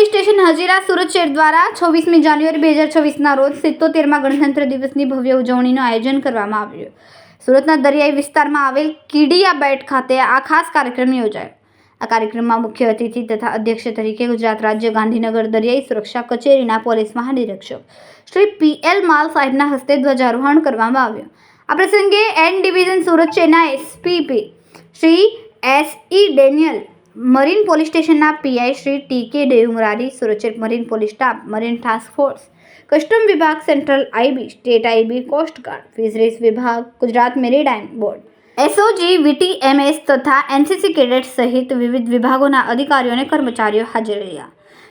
Police station Hazira Surat શહેર દ્વારા છવ્વીસમી જાન્યુઆરી બે હજાર છવ્વીસના રોજ સિત્તોતેરમાં ગણતંત્ર દિવસની ભવ્ય ઉજવણીનું આયોજન કરવામાં આવ્યું. સુરતના દરિયાઈ વિસ્તારમાં આવેલ કીડિયા બેટ ખાતે આ ખાસ કાર્યક્રમ યોજાયો. આ કાર્યક્રમમાં મુખ્ય અતિથિ તથા અધ્યક્ષ તરીકે ગુજરાત રાજ્ય ગાંધીનગર દરિયાઈ સુરક્ષા કચેરીના પોલીસ મહાનિરીક્ષક શ્રી પી એલ માલ સાહેબના હસ્તે ધ્વજારોહણ કરવામાં આવ્યું. આ પ્રસંગે એન ડિવિઝન સુરત શહેરના SPP Shri S E Daniel marine police સ્ટેશનના PI Shri T K Devmurari, સુરક્ષિત marine police staff, marine task force custom વિભાગ, central IB, state IB coast guard fisheries વિભાગ, Gujarat maritime board. SOG, VTMS તથા NCC cadet સહિત વિવિધ વિભાગોના અધિકારીઓ અને કર્મચારીઓ હાજર રહ્યા.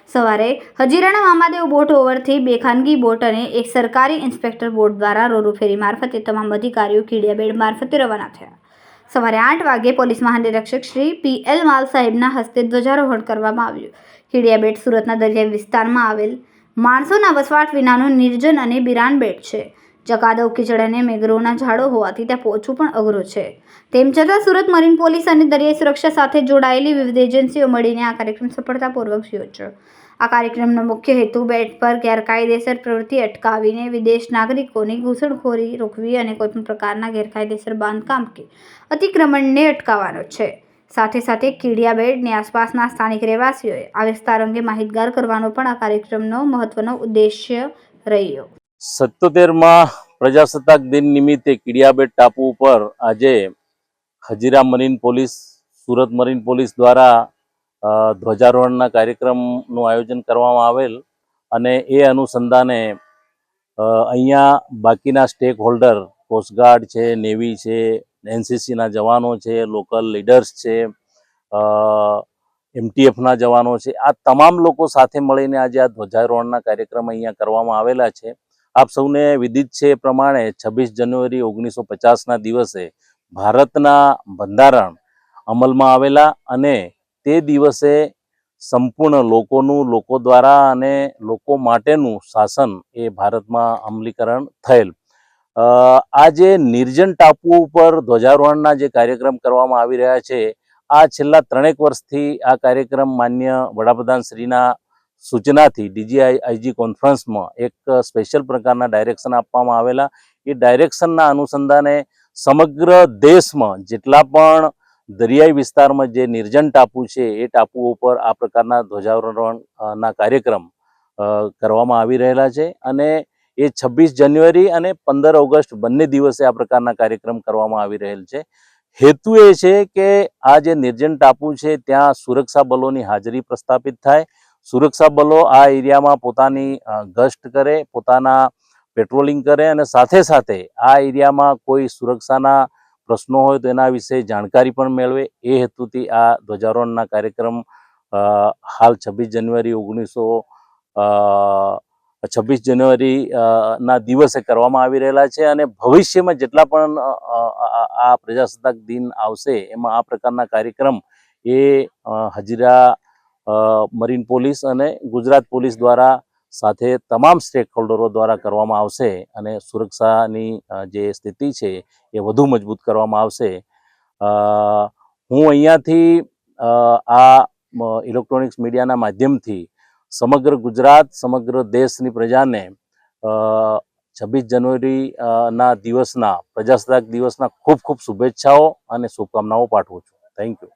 સવારે હજીરાના મામાદેવ બોટ ઓવરથી બે ખાનગી બોટ અને એક સરકારી ઇન્સ્પેક્ટર બોટ દ્વારા રોરો ફેરી મારફતે તમામ અધિકારીઓ કીડિયાબેડ મારફતે રવાના થયા. સવારે આઠ વાગે પોલીસ મહાનિરીક્ષક શ્રી પી એલ માલ સાહેબના હસ્તે ધ્વજારોહણ કરવામાં આવ્યું. ખીડિયાબેટ સુરતના દરિયાઈ વિસ્તારમાં આવેલ માણસોના વસવાટ વિનાનું નિર્જન અને બિરાન બેટ છે. ચકાદવ કીચડ અને મેઘરોના ઝાડો હોવાથી ત્યાં પહોંચવું પણ અઘરું છે. તેમ છતાં સુરત મરીન પોલીસ અને દરિયાઈ સુરક્ષા સાથે જોડાયેલી વિવિધ એજન્સીઓ મળીને આ કાર્યક્રમ સફળતાપૂર્વક યોજ્યો. આ કાર્યક્રમનો મુખ્ય હેતુ બેટ પર ગેરકાયદેસર પ્રવૃત્તિ અટકાવીને વિદેશ નાગરિકોની ઘૂસણખોરી રોકવી અને કોઈપણ પ્રકારના ગેરકાયદેસર બાંધકામ કે અતિક્રમણને અટકાવવાનો છે. સાથે સાથે કીડિયા બેટની આસપાસના સ્થાનિક રહેવાસીઓએ આ વિસ્તાર અંગે માહિતગાર કરવાનો પણ આ કાર્યક્રમનો મહત્વનો ઉદ્દેશ્ય રહ્યો. સત્તોતેરમાં પ્રજાસત્તાક દિન નિમિત્તે કીડિયાબેટ ટાપુ ઉપર આજે Hazira marine police, Surat marine police દ્વારા ધ્વજારોહણના કાર્યક્રમનું આયોજન કરવામાં આવેલ અને એ અનુસંધાને અહીંયા બાકીના સ્ટેક હોલ્ડર કોસ્ટગાર્ડ છે નેવી છે એનસીસીના જવાનો છે લોકલ લીડર્સ છે એમટીએફના જવાનો છે. આ તમામ લોકો સાથે મળીને આજે આ ધ્વજારોહણના કાર્યક્રમ અહીંયા કરવામાં આવેલા છે. આપ સૌને વિદિત છે એ પ્રમાણે છવ્વીસ જાન્યુઆરી ઓગણીસો પચાસના દિવસે ભારતના બંધારણ અમલમાં આવેલા અને તે દિવસે સંપૂર્ણ લોકોનું, લોકો દ્વારા અને લોકો માટેનું શાસન એ ભારતમાં અમલીકરણ થયેલ. આ જે નિર્જન ટાપુ ઉપર ધ્વજારોહણના જે કાર્યક્રમ કરવામાં આવી રહ્યા છે, આ છેલ્લા ત્રણેક વર્ષથી આ કાર્યક્રમ માન્ય વડાપ્રધાન શ્રીના સૂચનાથી ડીજીઆઈ, આઈજી કોન્ફરન્સમાં એક સ્પેશિયલ પ્રકારના ડાયરેક્શન આપવામાં આવેલા. એ ડાયરેક્શનના અનુસંધાને સમગ્ર દેશમાં જેટલા પણ દરિયાઈ વિસ્તારમાં જે નિર્જન ટાપુ છે, એ ટાપુઓ ઉપર આ પ્રકારના ધ્વજારોહણના કાર્યક્રમ કરવામાં આવી રહેલા છે અને એ છવ્વીસ જાન્યુઆરી અને પંદર ઓગસ્ટ બંને દિવસે આ પ્રકારના કાર્યક્રમ કરવામાં આવી રહેલ છે. હેતુ એ છે કે આ જે નિર્જન ટાપુ છે, ત્યાં સુરક્ષા બલોની હાજરી પ્રસ્થાપિત થાય. સુરક્ષા બલો આ એરિયામાં પોતાની ગસ્ટ કરે, પોતાના પેટ્રોલિંગ કરે અને સાથે સાથે આ એરિયામાં કોઈ સુરક્ષાના પ્રશ્નો હોય તો એના વિશે જાણકારી પણ મેળવે. એ હેતુથી આ ધ્વજારોહણના કાર્યક્રમ હાલ છવ્વીસ જાન્યુઆરી ઓગણીસો છવ્વીસ જાન્યુઆરી ના દિવસે કરવામાં આવી રહેલા છે અને ભવિષ્યમાં જેટલા પણ આ પ્રજાસત્તાક દિન આવશે, એમાં આ પ્રકારના કાર્યક્રમ એ હજીરા મરીન પોલીસ અને ગુજરાત પોલીસ દ્વારા સાથે તમામ સ્ટેક હોલ્ડરો દ્વારા કરવામાં આવશે અને સુરક્ષાની જે સ્થિતિ છે એ વધુ મજબૂત કરવામાં આવશે. હું અહીંયાથી આ ઇલેક્ટ્રોનિક્સ મીડિયાના માધ્યમથી સમગ્ર ગુજરાત, સમગ્ર દેશની પ્રજાને છવ્વીસ જાન્યુઆરી ના દિવસના, પ્રજાસત્તાક દિવસના ખૂબ ખૂબ શુભેચ્છાઓ અને શુભકામનાઓ પાઠવું છું. Thank you